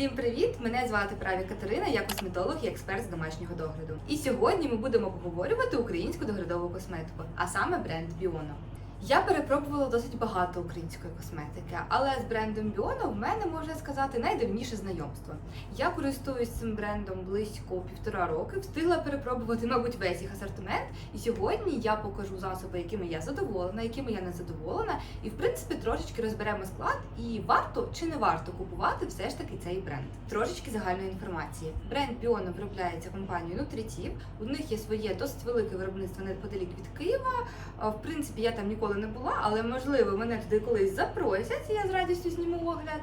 Всім привіт! Мене звати Праві Катерина, я косметолог і експерт з домашнього догляду. І сьогодні ми будемо обговорювати українську доглядову косметику, а саме бренд Біоно. Я перепробувала досить багато української косметики, але з брендом Біоно в мене можна сказати найдавніше знайомство. Я користуюсь цим брендом близько півтора роки, встигла перепробувати, мабуть, весь їх асортимент. І сьогодні я покажу засоби, якими я задоволена, якими я не задоволена, і в принципі трошечки розберемо склад і варто чи не варто купувати все ж таки цей бренд. Трошечки загальної інформації. Бренд Біоно виробляється компанією Нутритів. У них є своє досить велике виробництво неподалік від Києва. В принципі, я там ніколи не була, але можливо мене туди колись запросять. і Я з радістю зніму огляд,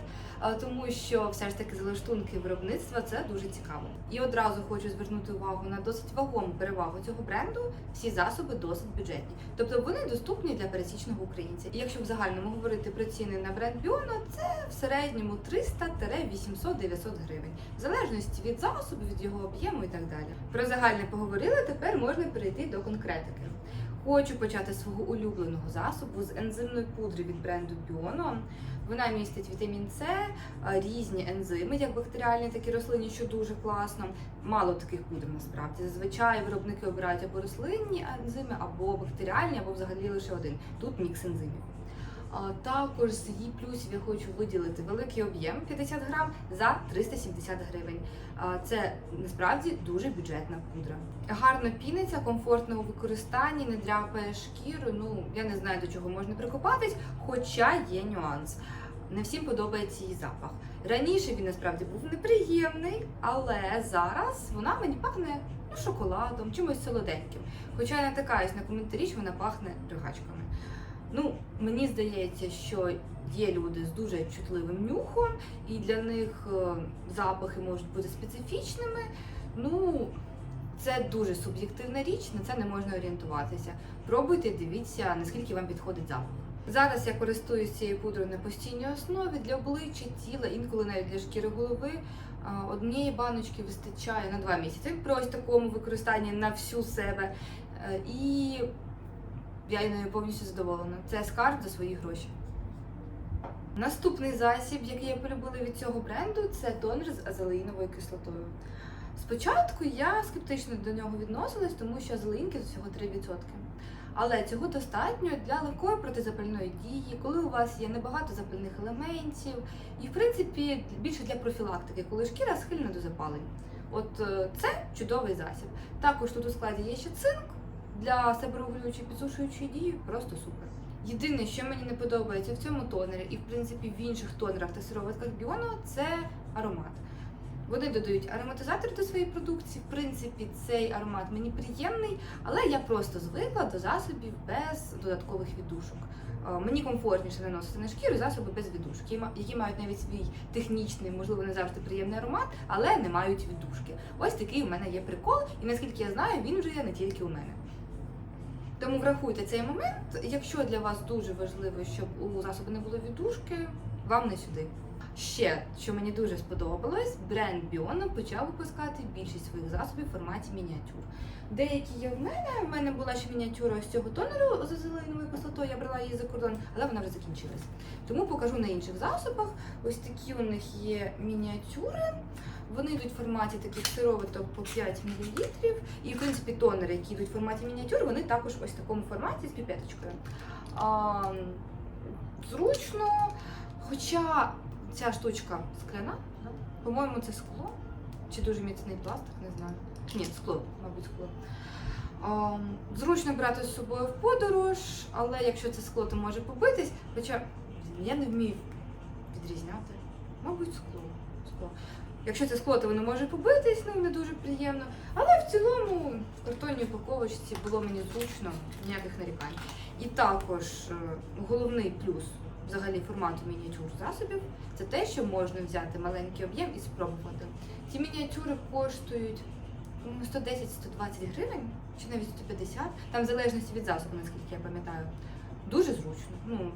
тому що все ж таки залаштунки виробництва це дуже цікаво. І одразу хочу звернути увагу на досить вагому перевагу цього бренду. Всі засоби досить бюджетні, тобто вони доступні для пересічного українця. І якщо в загальному говорити про ціни на бренд Біоно, це в середньому 300-800-900 гривень, в залежності від засобу, від його об'єму і так далі. Про загальне поговорили. Тепер можна перейти до конкретики. Хочу почати свого улюбленого засобу з ензимної пудри від бренду Біоно. Вона містить вітамін С, різні ензими, як бактеріальні, так і рослинні, що дуже класно. Мало таких пудр насправді. Зазвичай виробники обирають або рослинні ензими, або бактеріальні, або взагалі лише один. Тут мікс ензимів. Також з її плюсів я хочу виділити великий об'єм 50 грам за 370 гривень. Це насправді дуже бюджетна пудра. Гарно піниться, комфортно у використанні, не дряпає шкіру. Ну я не знаю до чого можна прикопатись, хоча є нюанс. Не всім подобається її запах. Раніше він насправді був неприємний, але зараз вона мені пахне ну, шоколадом, чимось солоденьким. Хоча я натикаюсь на коментарі, що вона пахне ригачками. Ну, мені здається, що є люди з дуже чутливим нюхом, і для них е, запахи можуть бути специфічними. Ну, це дуже суб'єктивна річ, на це не можна орієнтуватися. Пробуйте, дивіться, наскільки вам підходить запах. Зараз я користуюсь цією пудрою на постійній основі для обличчя, тіла, інколи навіть для шкіри голови. Однієї баночки вистачає на два місяці при ось такому використанні на всю себе. Е, І я нею повністю задоволена. Це скарб за свої гроші. Наступний засіб, який я полюбила від цього бренду, це тонер з азелеїновою кислотою. Спочатку я скептично до нього відносилась, тому що азелеїнки всього 3%. Але цього достатньо для легкої протизапальної дії, коли у вас є небагато запальних елементів, і в принципі більше для профілактики, коли шкіра схильна до запалень. От е, це чудовий засіб. Також тут у складі є ще цинк для себорегулюючої підсушуючої дії, просто супер. Єдине, що мені не подобається в цьому тонері, і в принципі в інших тонерах та сироватках Біоно, це аромат. Вони додають ароматизатор до своєї продукції. В принципі, цей аромат мені приємний, але я просто звикла до засобів без додаткових віддушок. Е, Мені комфортніше наносити на шкіру засоби без віддушки, які які мають навіть свій технічний, можливо, не завжди приємний аромат, але не мають віддушки. Ось такий у мене є прикол, і наскільки я знаю, він вже є не тільки у мене. Тому врахуйте цей момент. Якщо для вас дуже важливо, щоб у засоби не було віддушки, вам не сюди. Ще, що мені дуже сподобалось, бренд Біоно почав випускати більшість своїх засобів в форматі мініатюр. Деякі є в мене. В мене була ще мініатюра ось цього тонеру з зеленою кислотою, я брала її за кордон, але вона вже закінчилась. Тому покажу на інших засобах. Ось такі у них є мініатюри. Вони йдуть в форматі таких сироваток по 5 мл. І, в принципі, тонери, які йдуть в форматі мініатюр, вони також ось в такому форматі з піпеточкою. Зручно, хоча ця штучка скляна, по-моєму, це скло. Чи дуже міцний пластик, не знаю. Ні, скло, мабуть, скло. А, зручно брати з собою в подорож, але якщо це скло, то може побитись. Хоча я не вмію відрізняти. Мабуть, скло. скло. Якщо це скло, то воно може побитись, ну не дуже приємно. Але в цілому в картонній упаковочці було мені зручно, ніяких нарікань. І також е, головний плюс взагалі формату мініатюр засобів це те, що можна взяти маленький об'єм і спробувати. Ці мініатюри коштують по-моєму, 110-120 гривень, чи навіть 150, там в залежності від засобу, наскільки я пам'ятаю. Дуже зручно. Ну,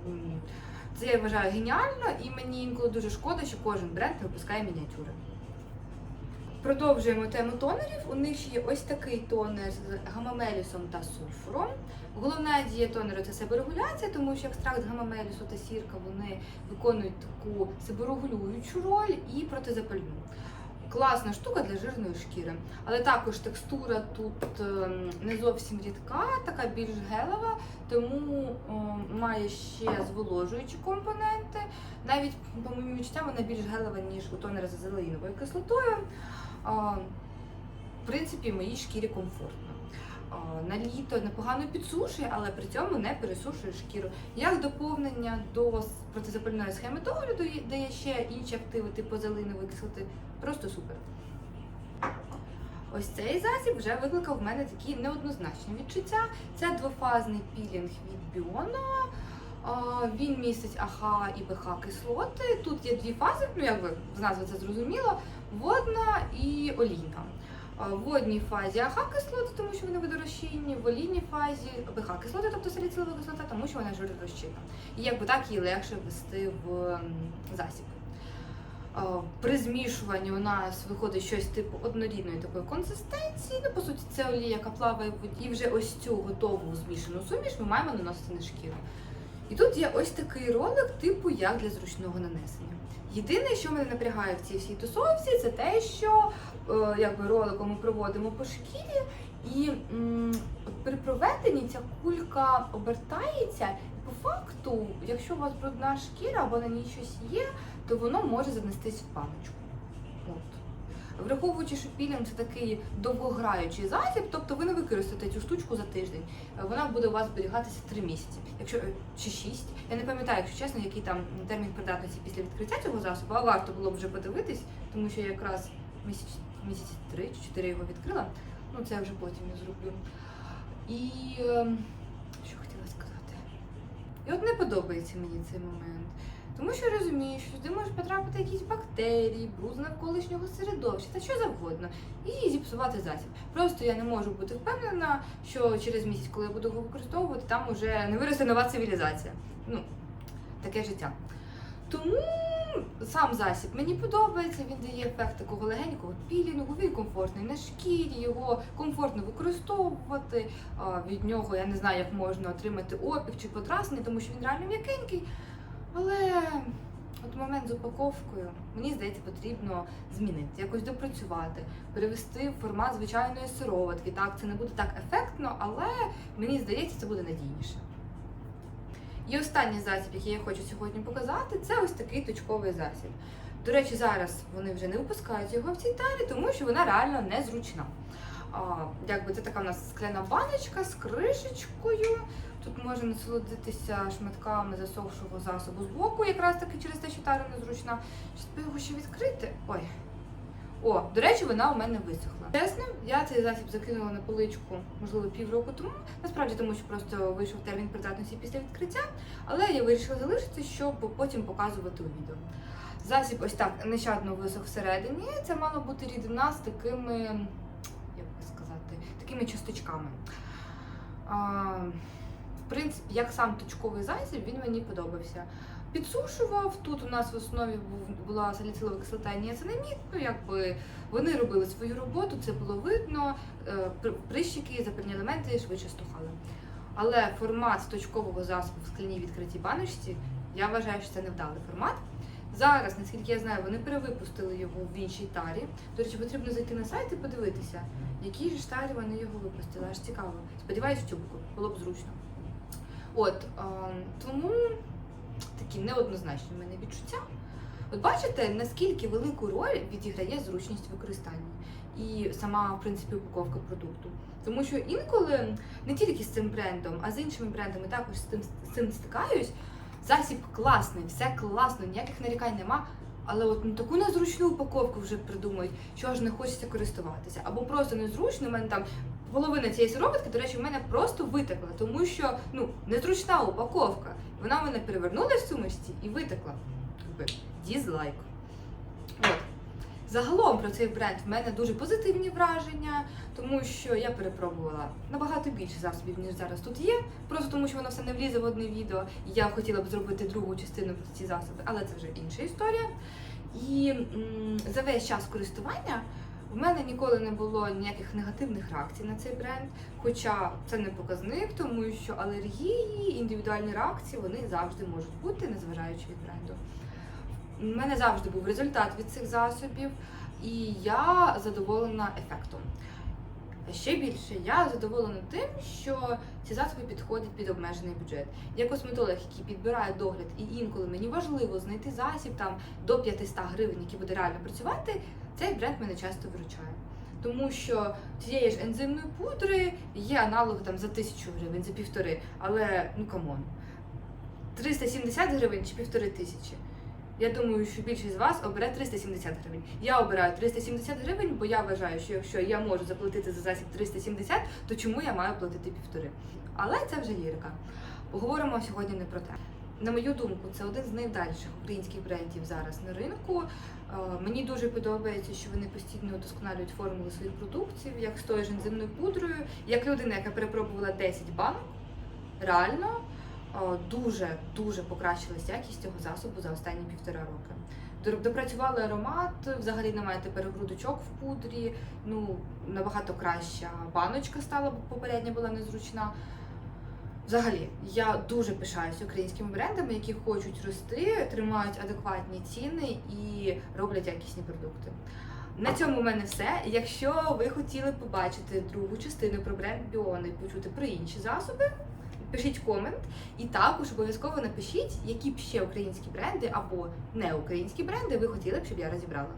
це я вважаю геніально, і мені інколи дуже шкода, що кожен бренд випускає мініатюри. Продовжуємо тему тонерів. У них є ось такий тонер з гамамелісом та сульфуром. Головна дія тонеру це себорегуляція, тому що екстракт гамамелісу та сірка вони виконують таку себорегулюючу роль і протизапальну. Класна штука для жирної шкіри, але також текстура тут ем, не зовсім рідка, така більш гелева, тому ем, має ще зволожуючі компоненти. Навіть по моїм відчуттям вона більш гелева, ніж у тонера з азелеїновою кислотою. В принципі, моїй шкірі комфортно. На літо непогано підсушує, але при цьому не пересушує шкіру. Як доповнення до протизапальної схеми догляду, де є ще інші активи, типу азелеїнової кислоти, просто супер. Ось цей засіб вже викликав в мене такі неоднозначні відчуття. Це двофазний пілінг від Біоно. Він містить АХ і БХ кислоти. Тут є дві фази, ну як би з назви це зрозуміло, водна і олійна. В водній фазі АХ кислоти, тому що вони водорозчинні, в олійній фазі БХ кислоти, тобто саліцилова кислота, тому що вона жиророзчинна. І якби так її легше ввести в засіб. При змішуванні у нас виходить щось типу однорідної такої консистенції. Ну, по суті, це олія, яка плаває в воді. І вже ось цю готову змішану суміш ми маємо наносити на шкіру. І тут є ось такий ролик, типу як для зручного нанесення. Єдине, що мене напрягає в цій всій тусовці, це те, що е, якби роликом ми проводимо по шкірі, і м, при проведенні ця кулька обертається. По факту, якщо у вас брудна шкіра або на ній щось є, то воно може занестись в паночку. От. Враховуючи, що пілінг це такий довгограючий засіб, тобто ви не використаєте цю штучку за тиждень. Е, Вона буде у вас зберігатися 3 місяці, якщо е, чи 6. Я не пам'ятаю, якщо чесно, який там термін придатності після відкриття цього засобу, а варто було б вже подивитись, тому що я якраз місяць, місяці 3 чи 4 його відкрила. Ну це я вже потім я зроблю. І ем, що хотіла сказати? І от не подобається мені цей момент. Тому що розумію, що сюди можуть потрапити якісь бактерії, бруз навколишнього середовища та що завгодно, і зіпсувати засіб. Просто я не можу бути впевнена, що через місяць, коли я буду його використовувати, там уже не виросте нова цивілізація. Ну, таке життя. Тому сам засіб мені подобається, він дає ефект такого легенького пілінгу, він комфортний на шкірі, його комфортно використовувати. Від нього я не знаю, як можна отримати опік чи подразнення, тому що він реально м'якенький. Але от момент з упаковкою, мені здається, потрібно змінити, якось допрацювати, перевести в формат звичайної сироватки. Так, це не буде так ефектно, але мені здається, це буде надійніше. І останній засіб, який я хочу сьогодні показати, це ось такий точковий засіб. До речі, зараз вони вже не випускають його в цій тарі, тому що вона реально незручна. А, якби це така у нас скляна баночка з кришечкою. Тут можна насолодитися шматками засохшого засобу з боку, якраз таки через те, що тара незручна. Би його ще відкрити. Ой. О, до речі, вона у мене висохла. Чесно, я цей засіб закинула на поличку, можливо, півроку тому. Насправді, тому що просто вийшов термін придатності після відкриття, але я вирішила залишити, щоб потім показувати у відео. Засіб ось так нещадно висох всередині. Це мала бути рідина з такими, як би сказати, такими часточками. А, в принципі, як сам точковий засіб, він мені подобався. Підсушував. Тут у нас в основі була саліцилова кислота і ніацинамід. Ну, якби вони робили свою роботу, це було видно. е, Прищики, запальні елементи швидше стухали. Але формат точкового засобу в скляній відкритій баночці, я вважаю, що це невдалий формат. Зараз, наскільки я знаю, вони перевипустили його в іншій тарі. До речі, потрібно зайти на сайт і подивитися, в якій ж тарі вони його випустили. Аж цікаво. Сподіваюсь, тюбку. Було б зручно. От е, тому такі неоднозначні в мене відчуття. От бачите, наскільки велику роль відіграє зручність використання і сама, в принципі, упаковка продукту. Тому що інколи не тільки з цим брендом, а з іншими брендами також з цим, з цим стикаюсь. Засіб класний, все класно, ніяких нарікань нема. Але от ну, таку незручну упаковку вже придумають, що аж не хочеться користуватися. Або просто незручно, у мене там половина цієї сироватки, до речі, в мене просто витекла, тому що ну, незручна упаковка. Вона в мене перевернула в сумочці і витекла. Дізлайк. От. Загалом про цей бренд в мене дуже позитивні враження, тому що я перепробувала набагато більше засобів, ніж зараз тут є. Просто тому, що воно все не влізе в одне відео. І я хотіла б зробити другу частину про ці засоби, але це вже інша історія. І м, за весь час користування В мене ніколи не було ніяких негативних реакцій на цей бренд, хоча це не показник, тому що алергії, індивідуальні реакції вони завжди можуть бути, незважаючи від бренду. У мене завжди був результат від цих засобів, і я задоволена ефектом. Ще більше я задоволена тим, що ці засоби підходять під обмежений бюджет. Я косметолог, який підбирає догляд, і інколи мені важливо знайти засіб там до 500 гривень, який буде реально працювати. Цей бренд мене часто виручає. Тому що цієї ж ензимної пудри є аналог там за тисячу гривень, за півтори, але ну камон. 370 гривень чи півтори тисячі. Я думаю, що більшість з вас обере 370 гривень. Я обираю 370 гривень, бо я вважаю, що якщо я можу заплатити за засіб 370, то чому я маю платити півтори? Але це вже лірика. Поговоримо сьогодні не про те. На мою думку, це один з найдальших українських брендів зараз на ринку. Е, Мені дуже подобається, що вони постійно удосконалюють формули своїх продуктів, як з тою ензимною пудрою, як людина, яка перепробувала 10 банок, реально дуже дуже покращилась якість цього засобу за останні півтора роки. Допрацювали аромат, взагалі немає тепер грудочок в пудрі. Ну набагато краща баночка стала, бо попередня була незручна. Взагалі, я дуже пишаюся українськими брендами, які хочуть рости, тримають адекватні ціни і роблять якісні продукти. На цьому в мене все. Якщо ви хотіли побачити другу частину про бренд Біони і почути про інші засоби, пишіть комент і також обов'язково напишіть, які б ще українські бренди або не українські бренди ви хотіли б, щоб я розібрала.